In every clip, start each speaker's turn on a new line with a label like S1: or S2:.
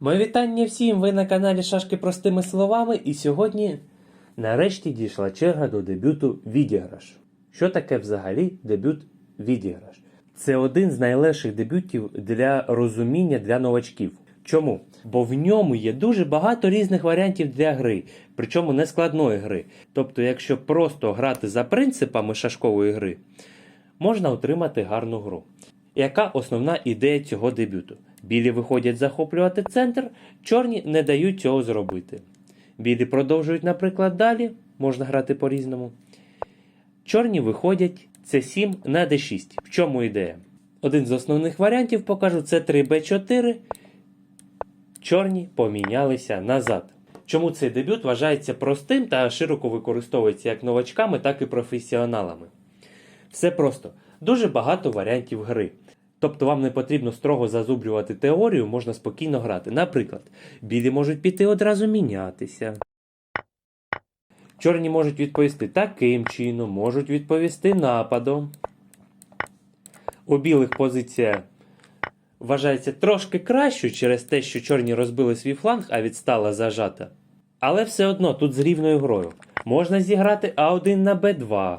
S1: Моє вітання всім! Ви на каналі Шашки простими словами, і сьогодні нарешті дійшла черга до дебюту Відіграш. Що таке взагалі дебют Відіграш? Це один з найлегших дебютів для розуміння для новачків. Чому? Бо в ньому є дуже багато різних варіантів для гри, причому не складної гри. Тобто, якщо просто грати за принципами шашкової гри, можна отримати гарну гру. Яка основна ідея цього дебюту? Білі виходять захоплювати центр, чорні не дають цього зробити. Білі продовжують, наприклад, далі, можна грати по-різному. Чорні виходять С7 на d6. В чому ідея? Один з основних варіантів покажу це 3b4. Чорні помінялися назад. Чому цей дебют вважається простим та широко використовується як новачками, так і професіоналами? Все просто. Дуже багато варіантів гри. Тобто вам не потрібно строго зазубрювати теорію, можна спокійно грати. Наприклад, білі можуть піти одразу мінятися. Чорні можуть відповісти таким чином, можуть відповісти нападом. У білих позиція вважається трошки кращою через те, що чорні розбили свій фланг, а відстала зажата. Але все одно тут з рівною грою. Можна зіграти А1 на Б2.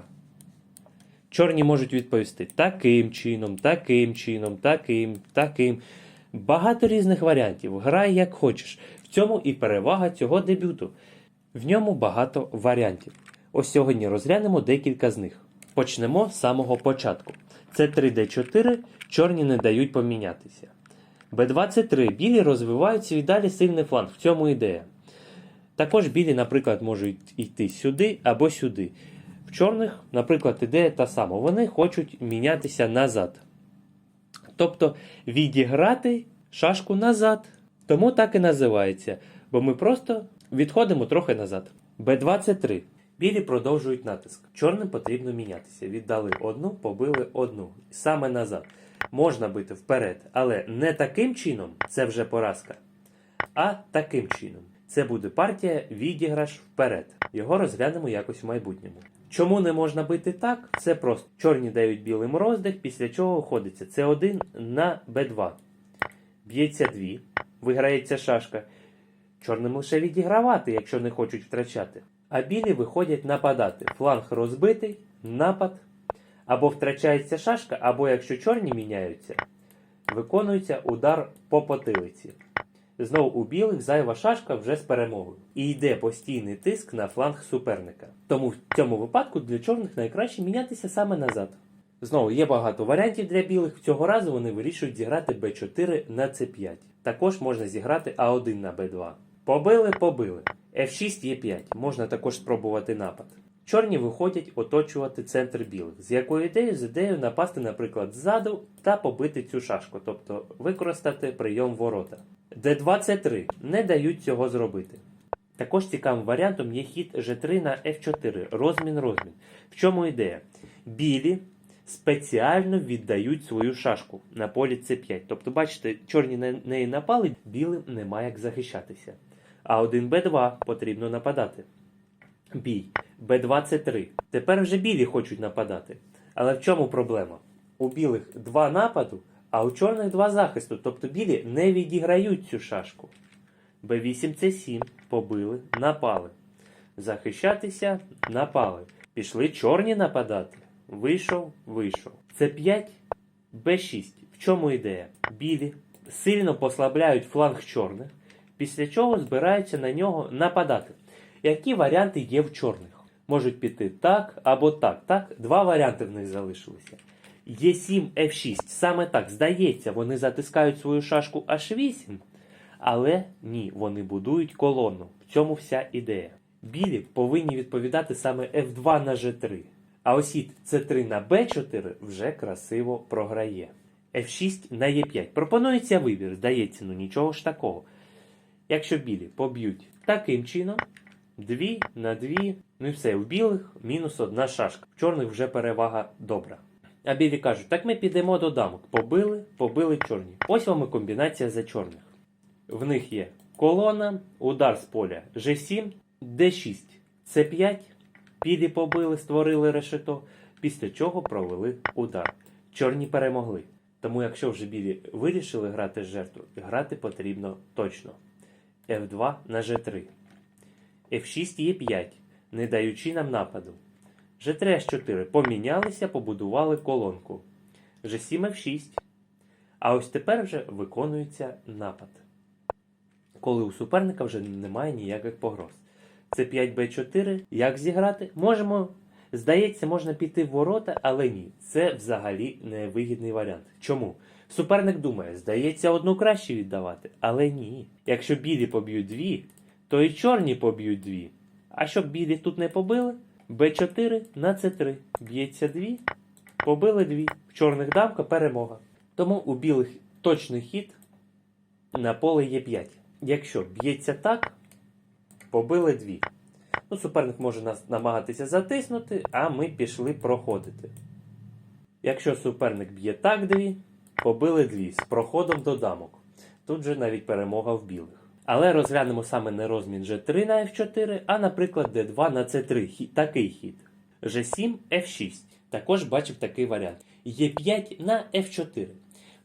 S1: Чорні можуть відповісти таким чином, таким чином, таким, таким. Багато різних варіантів. Грай як хочеш. В цьому і перевага цього дебюту. В ньому багато варіантів. Ось сьогодні розглянемо декілька з них. Почнемо з самого початку. Це 3D4, чорні не дають помінятися. Б23 білі розвивають свій далі сильний фланг. В цьому ідея. Також білі, наприклад, можуть йти сюди або сюди. В чорних, наприклад, ідея та сама. Вони хочуть мінятися назад. Тобто відіграти шашку назад. Тому так і називається. Бо ми просто відходимо трохи назад. Б23. Білі продовжують натиск. Чорним потрібно мінятися. Віддали одну, побили одну. Саме назад. Можна бити вперед, але не таким чином це вже поразка. А таким чином. Це буде партія відіграш вперед. Його розглянемо якось в майбутньому. Чому не можна бити так? Це просто чорні дають білим роздих, після чого ходиться С1 на Б2. Б'ється 2, виграється шашка. Чорним лише відігравати, якщо не хочуть втрачати. А білі виходять нападати. Фланг розбитий, напад. Або втрачається шашка, або якщо чорні міняються, виконується удар по потилиці. Знову у білих зайва шашка вже з перемогою. І йде постійний тиск на фланг суперника. Тому в цьому випадку для чорних найкраще мінятися саме назад. Знову є багато варіантів для білих. Цього разу вони вирішують зіграти b4 на c5. Також можна зіграти А1 на b2. Побили, побили. F6 Е5. Можна також спробувати напад. Чорні виходять оточувати центр білих. З якою ідеєю? З ідеєю напасти, наприклад, ззаду та побити цю шашку, тобто використати прийом ворота. Д23 не дають цього зробити. Також цікавим варіантом є хід G3 на F4, розмін-розмін. В чому ідея? Білі спеціально віддають свою шашку на полі C5. Тобто, бачите, чорні на неї напали, білим немає як захищатися. А 1 Б2 потрібно нападати. Бій. Б23. Тепер вже білі хочуть нападати. Але в чому проблема? У білих два нападу, а у чорних два захисту. Тобто білі не відіграють цю шашку. Б8 С7. Побили, напали. Захищатися напали. Пішли чорні нападати. Вийшов, вийшов. С5, Б6. В чому ідея? Білі сильно послабляють фланг чорних, після чого збираються на нього нападати. Які варіанти є в чорних? Можуть піти так або так. Так, два варіанти в них залишилися. Є7 F6. Саме так, здається, вони затискають свою шашку H8, але ні, вони будують колону. В цьому вся ідея. Білі повинні відповідати саме F2 на G3. А ось хід C3 на B4 вже красиво програє. F6 на E5. Пропонується вибір, здається, ну нічого ж такого. Якщо білі поб'ють таким чином, дві на дві, ну і все, в білих мінус одна шашка. В чорних вже перевага добра. А білі кажуть, так ми підемо до дамок. Побили, побили чорні. Ось вам і комбінація за чорних. В них є колона, удар з поля G7, D6, C5, білі побили, створили решето, після чого провели удар. Чорні перемогли. Тому, якщо вже білі вирішили грати жертву, грати потрібно точно. F2 на G3. F6 Е5, не даючи нам нападу. G3 H4 помінялися, побудували колонку. G7 F6. А ось тепер вже виконується напад. Коли у суперника вже немає ніяких погроз. Це 5Б4. Як зіграти? Можемо. Здається, можна піти в ворота, але ні. Це взагалі невигідний варіант. Чому? Суперник думає, здається, одну краще віддавати, але ні. Якщо білі поб'ють дві, то і чорні поб'ють дві. А щоб білі тут не побили, Б4 на С3. Б'ється дві, побили дві. В чорних давка перемога. Тому у білих точний хід на поле Е5. Якщо б'ється так, побили дві. Ну, суперник може нас намагатися затиснути, а ми пішли проходити. Якщо суперник б'є так дві, побили дві з проходом до дамок. Тут же навіть перемога в білих. Але розглянемо саме не розмін G3 на F4, а, наприклад, D2 на C3. Хі- Такий хід. G7, F6. Також бачив такий варіант. Е5 на F4.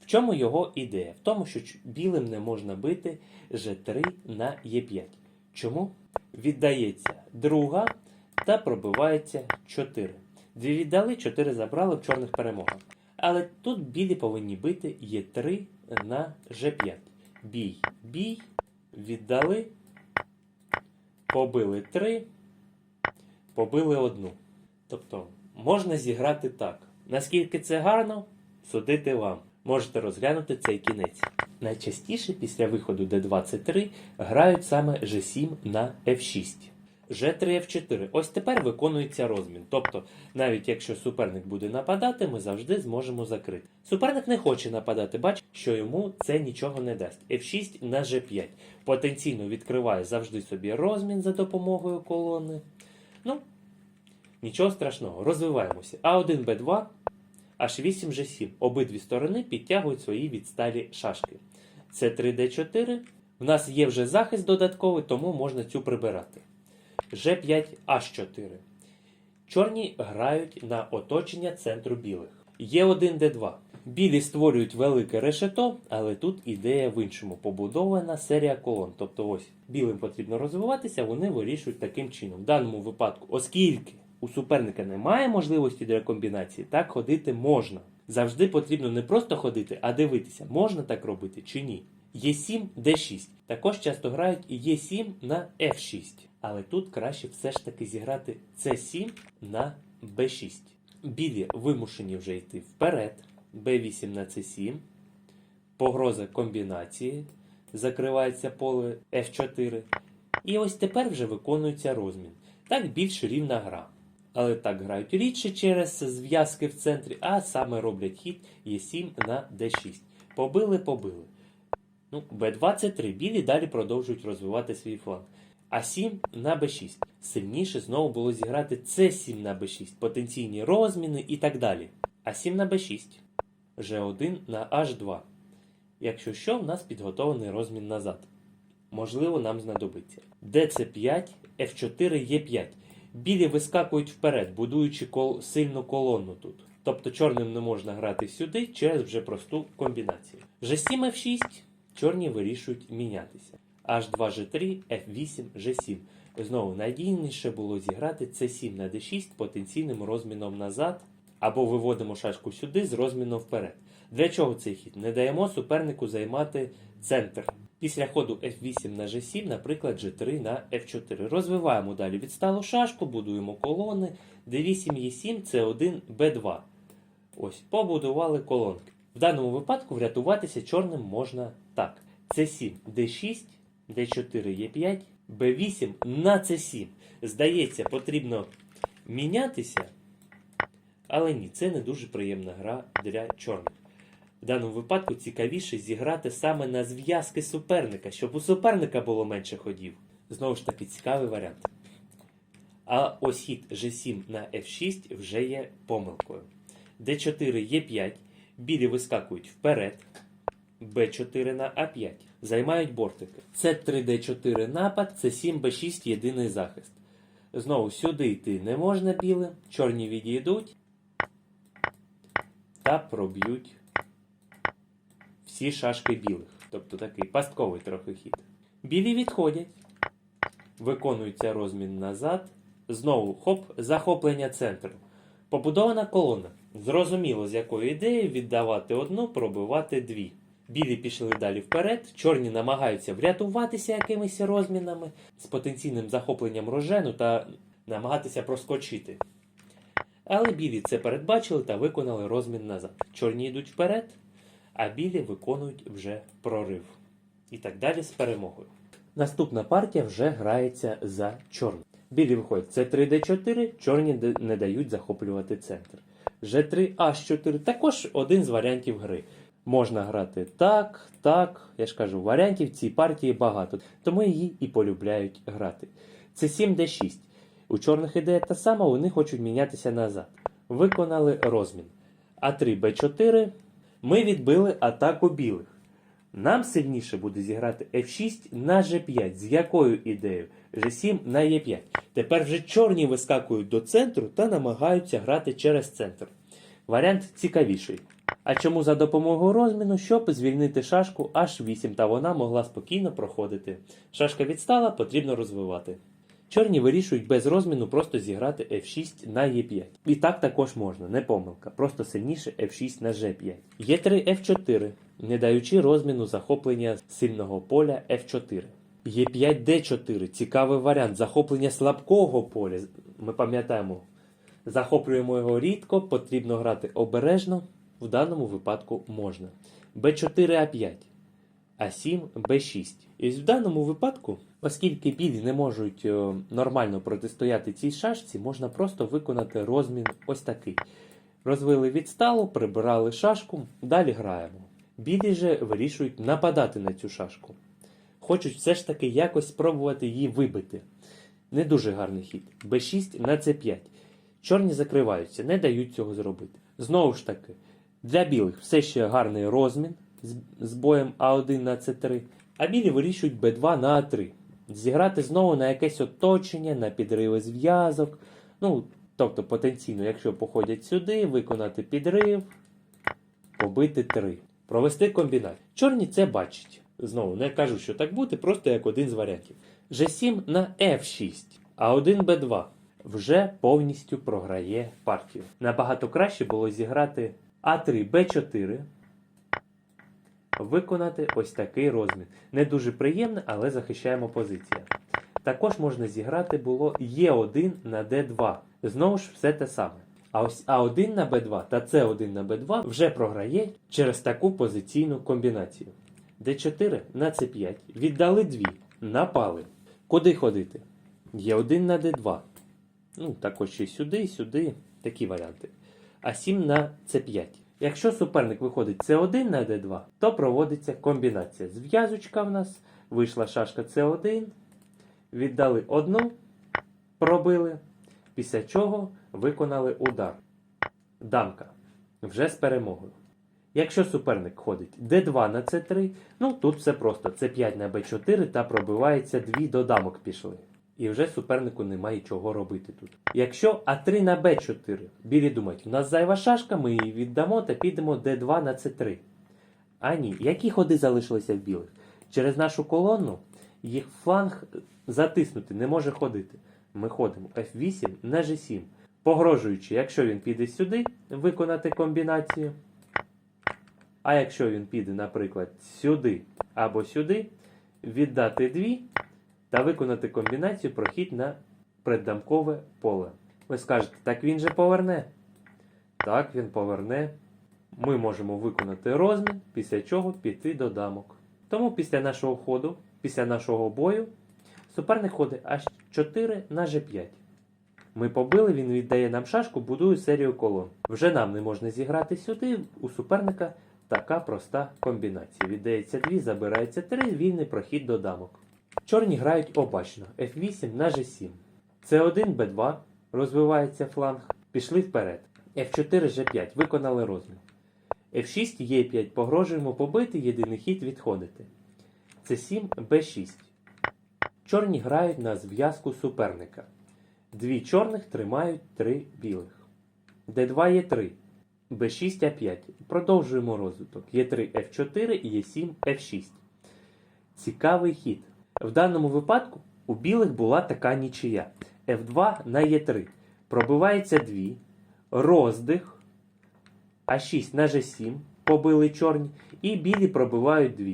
S1: В чому його ідея? В тому, що білим не можна бити G3 на Е5. Чому? Віддається друга та пробивається 4. Дві віддали, 4 забрали в чорних перемогах. Але тут білі повинні бити Е3 на G5. Бій, бій, віддали, побили 3, побили одну. Тобто можна зіграти так. Наскільки це гарно, судити вам. Можете розглянути цей кінець. Найчастіше після виходу D23 грають саме G7 на F6. G3 F4. Ось тепер виконується розмін. Тобто, навіть якщо суперник буде нападати, ми завжди зможемо закрити. Суперник не хоче нападати, бачить, що йому це нічого не дасть. F6 на G5. Потенційно відкриває завжди собі розмін за допомогою колони. Ну, нічого страшного, розвиваємося. А1, Б2, H8, G7. Обидві сторони підтягують свої відсталі шашки. Це 3D4. В нас є вже захист додатковий, тому можна цю прибирати. G5, H4. Чорні грають на оточення центру білих. Є1, Д2. Білі створюють велике решето, але тут ідея в іншому. Побудована серія колон. Тобто ось білим потрібно розвиватися, вони вирішують таким чином. В даному випадку, оскільки у суперника немає можливості для комбінації, так ходити можна. Завжди потрібно не просто ходити, а дивитися, можна так робити чи ні. Е7, Д6. Також часто грають і Е7 на F6. Але тут краще все ж таки зіграти С7 на Б6. Білі вимушені вже йти вперед. Б8 на С7. Погроза комбінації. Закривається поле F4. І ось тепер вже виконується розмін. Так більш рівна гра. Але так грають рідше через зв'язки в центрі, а саме роблять хід Е7 на Д6. Побили, побили. Ну, Б23 білі далі продовжують розвивати свій фланг. А7 на Б6. Сильніше знову було зіграти С7 на Б6, потенційні розміни і так далі. А7 на Б6. Ж1 на H2. Якщо що, в нас підготовлений розмін назад. Можливо, нам знадобиться. ДЦ5, F4, Е5. Білі вискакують вперед, будуючи кол... сильну колону тут. Тобто чорним не можна грати сюди через вже просту комбінацію. G7, F6. Чорні вирішують мінятися. H2, G3, F8, G7. Знову надійніше було зіграти C7 на D6 потенційним розміном назад, або виводимо шашку сюди з розміном вперед. Для чого цей хід? Не даємо супернику займати центр. Після ходу F8 на G7, наприклад, G3 на F4. Розвиваємо далі відсталу шашку, будуємо колони. D8, E7, C1, B2. Ось, побудували колонки. В даному випадку врятуватися чорним можна так. C7, D6, D4, E5, B8 на C7. Здається, потрібно мінятися. Але ні, це не дуже приємна гра для чорних. В даному випадку цікавіше зіграти саме на зв'язки суперника, щоб у суперника було менше ходів. Знову ж таки, цікавий варіант. А ось хід G7 на F6 вже є помилкою. D4 Е5, білі вискакують вперед. Б4 на А5. Займають бортики. Це 3D4 напад, це 7 Б6 єдиний захист. Знову сюди йти не можна білим. Чорні відійдуть та проб'ють всі шашки білих. Тобто такий пастковий трохи хід. Білі відходять. Виконується розмін назад. Знову хоп, захоплення центру. Побудована колона. Зрозуміло, з якою ідеєю віддавати одну, пробивати дві. Білі пішли далі вперед, чорні намагаються врятуватися якимись розмінами з потенційним захопленням рожену та намагатися проскочити. Але білі це передбачили та виконали розмін назад. Чорні йдуть вперед, а білі виконують вже прорив. І так далі з перемогою. Наступна партія вже грається за чорний. Білі виходять це 3D4, чорні не дають захоплювати центр. G3H4 також один з варіантів гри. Можна грати так, так. Я ж кажу, варіантів цій партії багато, тому її і полюбляють грати. Це 7D6. У чорних ідея та сама, вони хочуть мінятися назад. Виконали розмін. А3 Б4. Ми відбили атаку білих. Нам сильніше буде зіграти F6 на G5. З якою ідеєю? G7 на E5. Тепер вже чорні вискакують до центру та намагаються грати через центр. Варіант цікавіший. А чому за допомогою розміну, щоб звільнити шашку H8, та вона могла спокійно проходити. Шашка відстала, потрібно розвивати. Чорні вирішують без розміну просто зіграти F6 на E5. І так також можна, не помилка, просто сильніше F6 на G5. Є3 F4, не даючи розміну захоплення сильного поля F4. Є5 D4, цікавий варіант захоплення слабкого поля. Ми пам'ятаємо, захоплюємо його рідко, потрібно грати обережно, в даному випадку можна. B4 A5. А7, Б6. І в даному випадку, оскільки білі не можуть е, нормально протистояти цій шашці, можна просто виконати розмін ось такий. Розвили відсталу, прибирали шашку, далі граємо. Білі же вирішують нападати на цю шашку. Хочуть все ж таки якось спробувати її вибити. Не дуже гарний хід. Б6 на С5. Чорні закриваються, не дають цього зробити. Знову ж таки, для білих все ще гарний розмін з, боєм А1 на С3, а білі вирішують Б2 на А3. Зіграти знову на якесь оточення, на підриви зв'язок. Ну, тобто потенційно, якщо походять сюди, виконати підрив, побити 3. Провести комбінацію. Чорні це бачать. Знову не кажу, що так буде, просто як один з варіантів. G7 на F6, А1 Б2 вже повністю програє партію. Набагато краще було зіграти А3 Б4, виконати ось такий розмін. Не дуже приємно, але захищаємо позицію. Також можна зіграти було Е1 на Д2. Знову ж все те саме. А ось А1 на Б2 та С1 на Б2 вже програє через таку позиційну комбінацію. Д4 на С5. Віддали дві. Напали. Куди ходити? Є1 на Д2. Ну, також ще сюди, сюди. Такі варіанти. А7 на С5. Якщо суперник виходить С1 на Д2, то проводиться комбінація. Зв'язочка в нас. Вийшла шашка С1. Віддали одну, пробили. Після чого виконали удар. Дамка. Вже з перемогою. Якщо суперник ходить d2 на c3, ну тут все просто c5 на b4 та пробивається дві до дамок пішли. І вже супернику немає чого робити тут. Якщо А3 на Б4, білі думають, у нас зайва шашка, ми її віддамо та підемо d2 на c3. А ні, які ходи залишилися в білих? Через нашу колону їх фланг затиснути не може ходити. Ми ходимо F8 на G7, погрожуючи, якщо він піде сюди, виконати комбінацію. А якщо він піде, наприклад, сюди або сюди, віддати дві та виконати комбінацію прохід на преддамкове поле. Ви скажете, так він же поверне. Так, він поверне. Ми можемо виконати розмін, після чого піти до дамок. Тому після нашого ходу, після нашого бою, суперник ходить аж 4 на G5. Ми побили, він віддає нам шашку, будує серію колон. Вже нам не можна зіграти сюди, у суперника така проста комбінація. Віддається 2, забирається 3, вільний прохід до дамок. Чорні грають обачно F8 на G7. С1 Б2 розвивається фланг. Пішли вперед. F4 G5 виконали розмін. F6 Е5 погрожуємо побити, єдиний хід відходити. С7 Б6. Чорні грають на зв'язку суперника. Дві чорних тримають три білих. Д2 є 3. b6, a5. Продовжуємо розвиток. Є3, f4, є7, f6. Цікавий хід. В даному випадку у білих була така нічия. F2 на Е3. Пробивається 2. Роздих. А6 на G7. Побили чорні. І білі пробивають 2.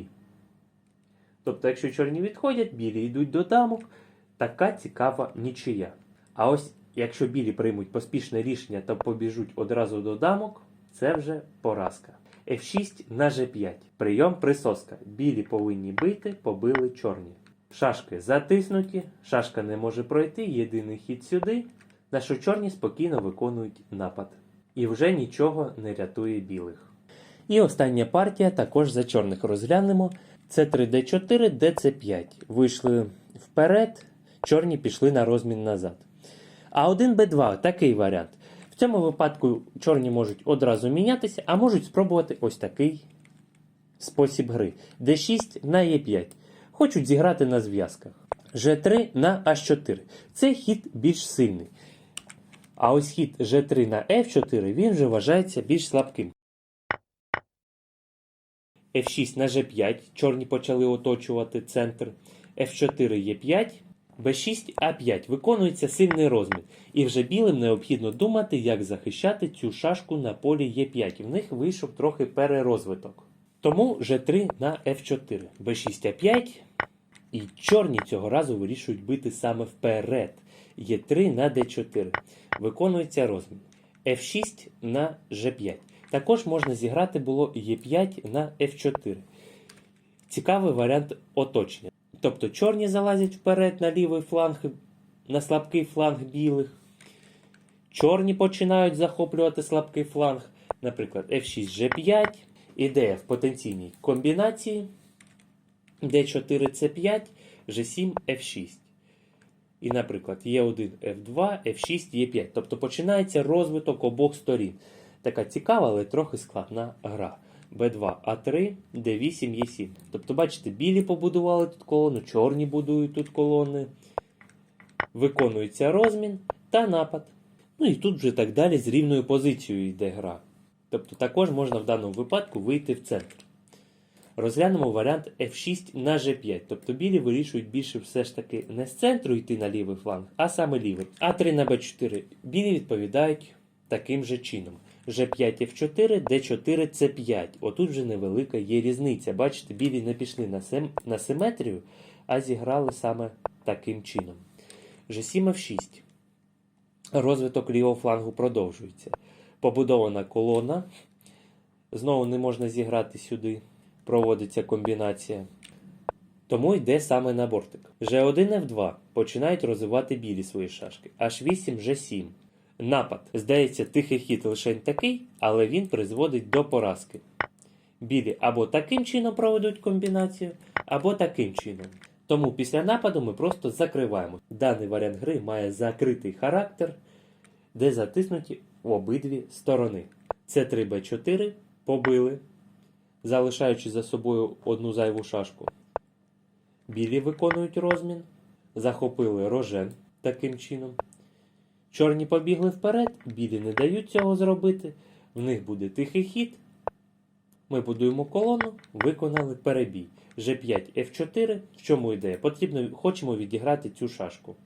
S1: Тобто, якщо чорні відходять, білі йдуть до дамок. Така цікава нічия. А ось якщо білі приймуть поспішне рішення та побіжуть одразу до дамок, це вже поразка. F6 на G5. Прийом присоска. Білі повинні бити, побили чорні. Шашки затиснуті, шашка не може пройти, єдиний хід сюди, на що чорні спокійно виконують напад. І вже нічого не рятує білих. І остання партія також за чорних розглянемо. Це 3D4, DC5. Вийшли вперед, чорні пішли на розмін назад. А 1B2 такий варіант. В цьому випадку чорні можуть одразу мінятися, а можуть спробувати ось такий спосіб гри. D6 на E5. Хочуть зіграти на зв'язках. G3 на H4. Цей хід більш сильний. А ось хід G3 на F4 він вже вважається більш слабким. F6 на G5. Чорні почали оточувати центр. F4 Е5. B6 А5 виконується сильний розмін, і вже білим необхідно думати, як захищати цю шашку на полі Е5. В них вийшов трохи перерозвиток. Тому G3 на F4, B6 А5. І чорні цього разу вирішують бити саме вперед. Е3 на D4. Виконується розмін. F6 на G5. Також можна зіграти було Е5 на F4. Цікавий варіант оточення. Тобто чорні залазять вперед на лівий фланг, на слабкий фланг білих. Чорні починають захоплювати слабкий фланг. Наприклад, F6 G5. Ідея в потенційній комбінації D4 C5, G7 F6. І, наприклад, Е1 F2, F6, Е5. Тобто починається розвиток обох сторін. Така цікава, але трохи складна гра. Б2, А3, Д8, Е7. Тобто, бачите, білі побудували тут колону, чорні будують тут колони. Виконується розмін та напад. Ну і тут вже так далі з рівною позицією йде гра. Тобто також можна в даному випадку вийти в центр. Розглянемо варіант F6 на G5. Тобто білі вирішують більше все ж таки не з центру йти на лівий фланг, а саме лівий. А3 на Б4. Білі відповідають таким же чином. G5 F4, D4 C5. Отут вже невелика є різниця. Бачите, білі не пішли на, сим... на симетрію, а зіграли саме таким чином. G7 F6. Розвиток лівого флангу продовжується. Побудована колона. Знову не можна зіграти сюди. Проводиться комбінація. Тому йде саме на бортик. G1 F2 починають розвивати білі свої шашки. H8 G7. Напад. Здається, тихий хід лише такий, але він призводить до поразки. Білі або таким чином проведуть комбінацію, або таким чином. Тому після нападу ми просто закриваємо. Даний варіант гри має закритий характер, де затиснуті обидві сторони. С3 Б4 побили, залишаючи за собою одну зайву шашку. Білі виконують розмін, захопили рожен таким чином. Чорні побігли вперед, білі не дають цього зробити. В них буде тихий хід. Ми будуємо колону, виконали перебій. G5 F4. В чому ідея? Потрібно, хочемо відіграти цю шашку.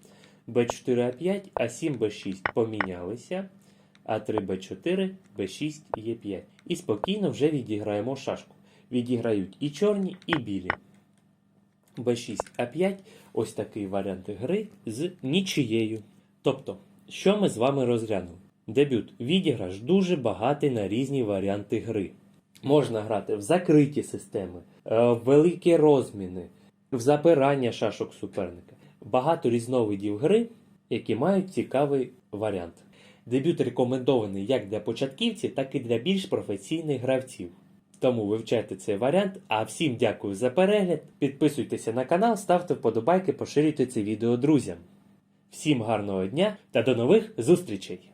S1: B4 A5, А7 B6 помінялися. А3 Б4, Б6 Е5. І спокійно вже відіграємо шашку. Відіграють і чорні, і білі. Б6 А5 ось такий варіант гри з нічиєю. Тобто, що ми з вами розглянули? Дебют відіграш дуже багатий на різні варіанти гри. Можна грати в закриті системи, е, в великі розміни, в запирання шашок суперника. Багато різновидів гри, які мають цікавий варіант. Дебют рекомендований як для початківців, так і для більш професійних гравців. Тому вивчайте цей варіант. А всім дякую за перегляд. Підписуйтеся на канал, ставте вподобайки, поширюйте це відео друзям. Всім гарного дня та до нових зустрічей!